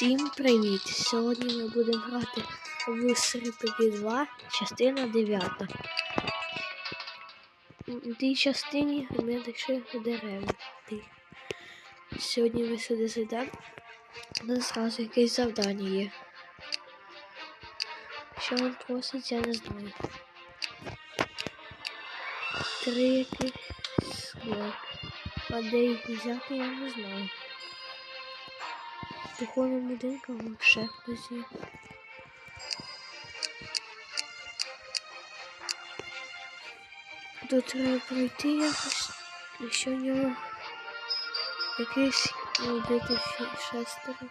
Всім привіт! Сьогодні ми будемо грати в Серпики 2, частина 9. У тій частині ми дійшли до дерев. Сьогодні ми сюди зайдемо. У нас зразу якесь завдання є. Що він просить, я не знаю. Три блок. А де їх взяти, я не знаю. Духовним будинком ще хтось є. Тут треба пройти якось. І ще в нього якийсь убити шестеро.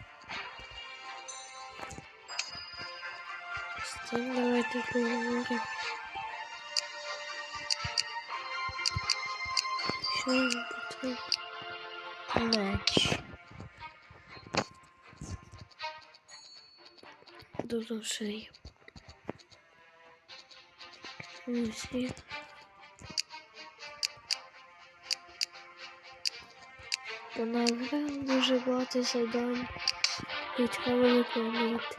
З цим давайте поговоримо. Що йому потрібно? Меч. До душі. Усі. Понаврав дуже багато завдань і треба виконувати.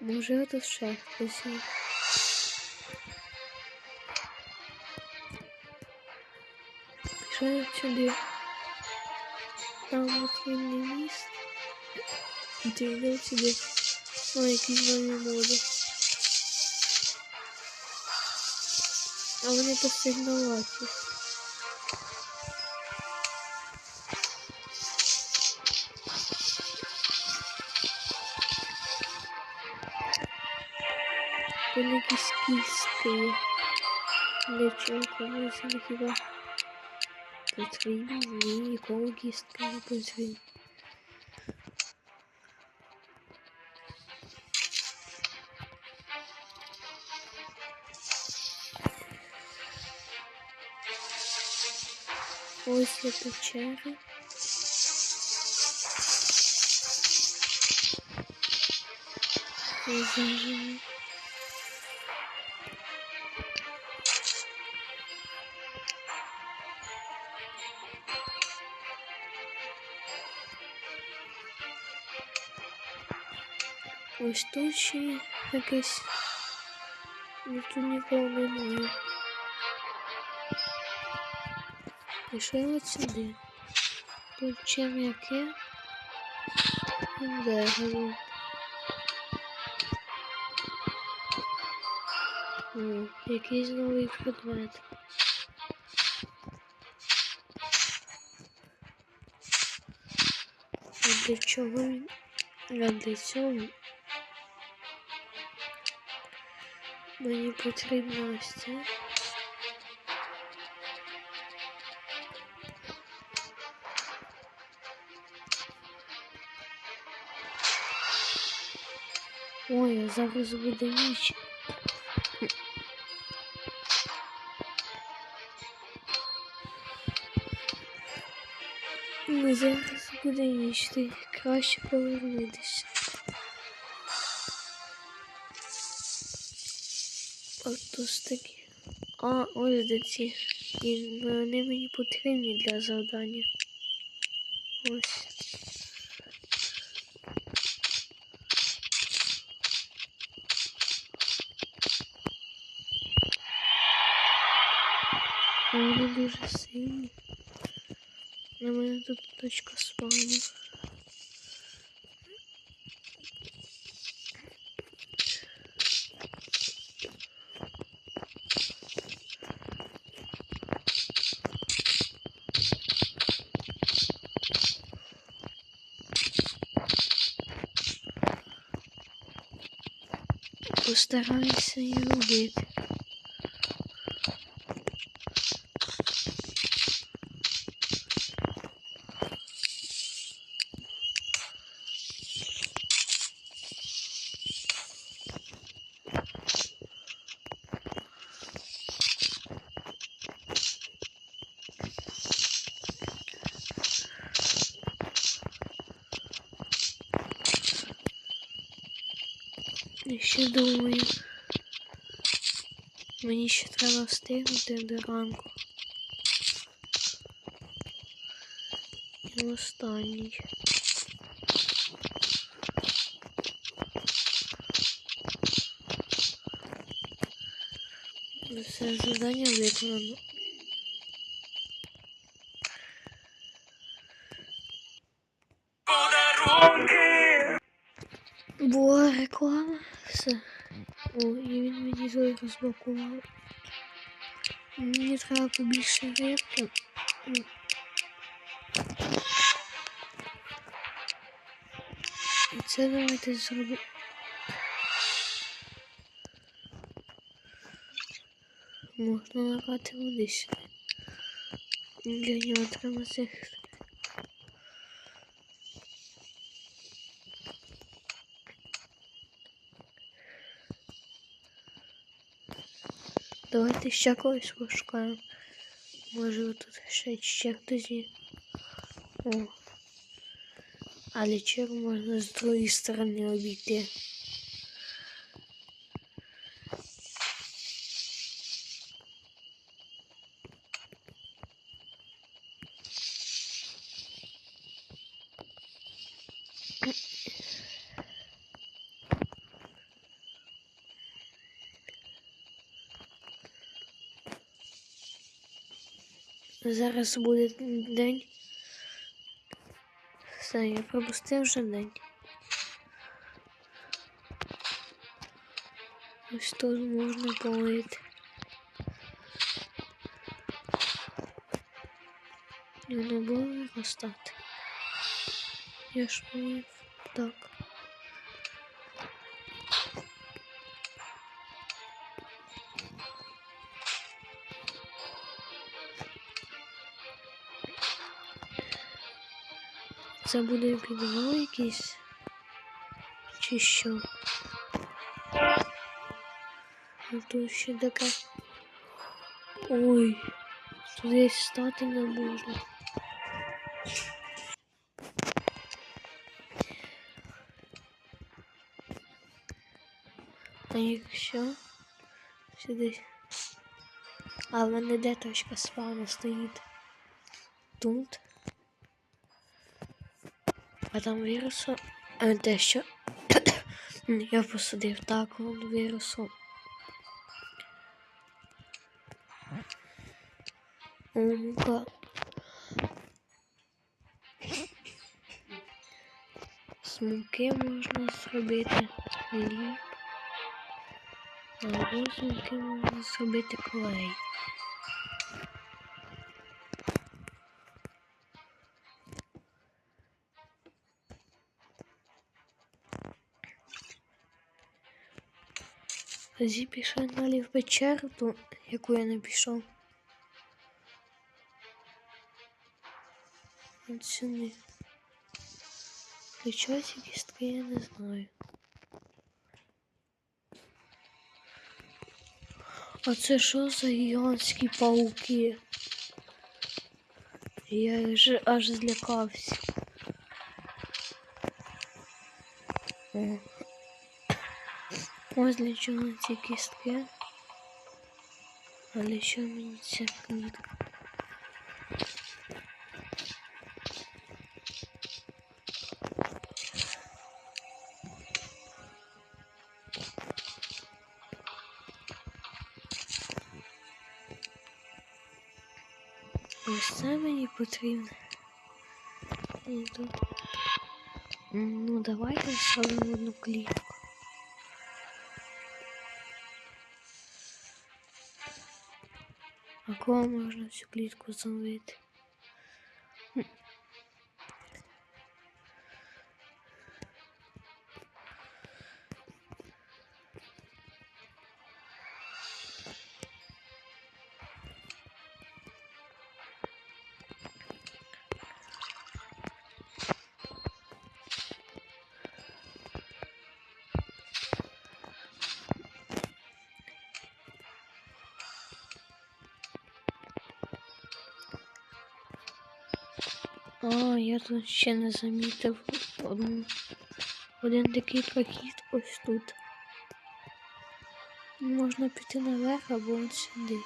Може тут ще хтось є. Пішов сюди. Там не міст. І ти йдеш сюди. О, якісь нові моди. А вони то сигналаті. Тут якісь кістки є. Для чого комусь не хіба потрібні? Ні, нікого кістки не потрібні. Ось є печера. Зажили. Ось тут ще якесь. Ну тут нікого немає. Пішли от сюди. Тут чим яке? Дерево. Якийсь новий предмет. А для чого він? А для цього мені потрібна ось ця. Ой, а зараз буде ніч. Ну, зараз буде ніч, ти краще повернутися. Ось такі. А, ось де. І вони мені потрібні для завдання. Ось. А вони дуже сильні. На мене тут точка спавну. Постараюся її убити. я ще думаю. Мені ще треба встигнути до ранку. І останній. Все завдання виконано. Була реклама. Все. О, і він мені той розблокував. Мені треба побільше рибки. І це давайте зробимо. Можна набрати води сюди. Для нього треба цих. Давайте ще когось пошукаємо. Може тут ще, ще хтось є. О. Але чергу можна з другої сторони обійти. Зараз буде день. Все, я пропустив вже день. Ось тут можна полити. І воно було виростати. Я ж полив так. Це буде підвал якийсь? Чи що? Тут ще таке. Ой, десь стати не можна. А якщо сюди. А в мене де точка спавна стоїть? Тут. А там. А де що? Я посадив так, воно виросло. Умка. З муки можна зробити хліб. Або з можна зробити клей. Зі пішов далі в печеру, яку я не пішов. От сюди. Ці кістки, я не знаю. А це що за гігантські пауки? Я ж аж злякався. О. Ось для чого ці кістки. А для чого мені ця книжка? Ось це мені потрібно. І тут. М, Ну, давайте зробимо одну клітку. А кого можна всю клітку зловити? А, я тут ще не замітив одну. Один такий прохід ось тут. Можна піти наверх або от сюди.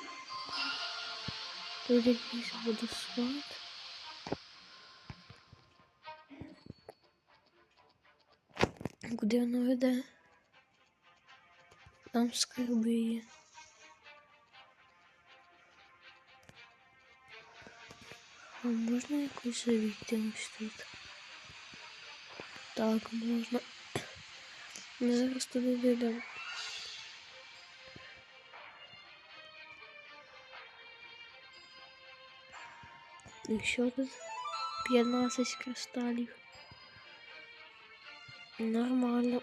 Тут якийсь водоспад. Куди воно веде? Там скарби є. А можна якось завійти ось тут? Так, можна. Ми зараз туди дійдемо. І що тут? 15 кристалів. Нормально.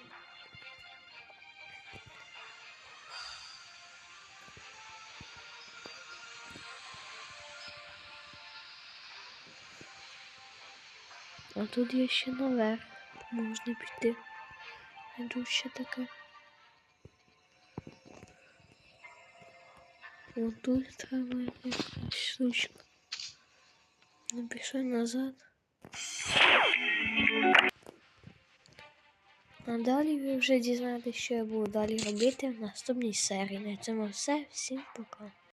А тут є ще наверх. Можна піти. Тут ще таке. О, тут треба якась штучка. Ну, назад. А далі ви вже дізнаєтесь, що я буду далі робити в наступній серії. На цьому все. Всім пока.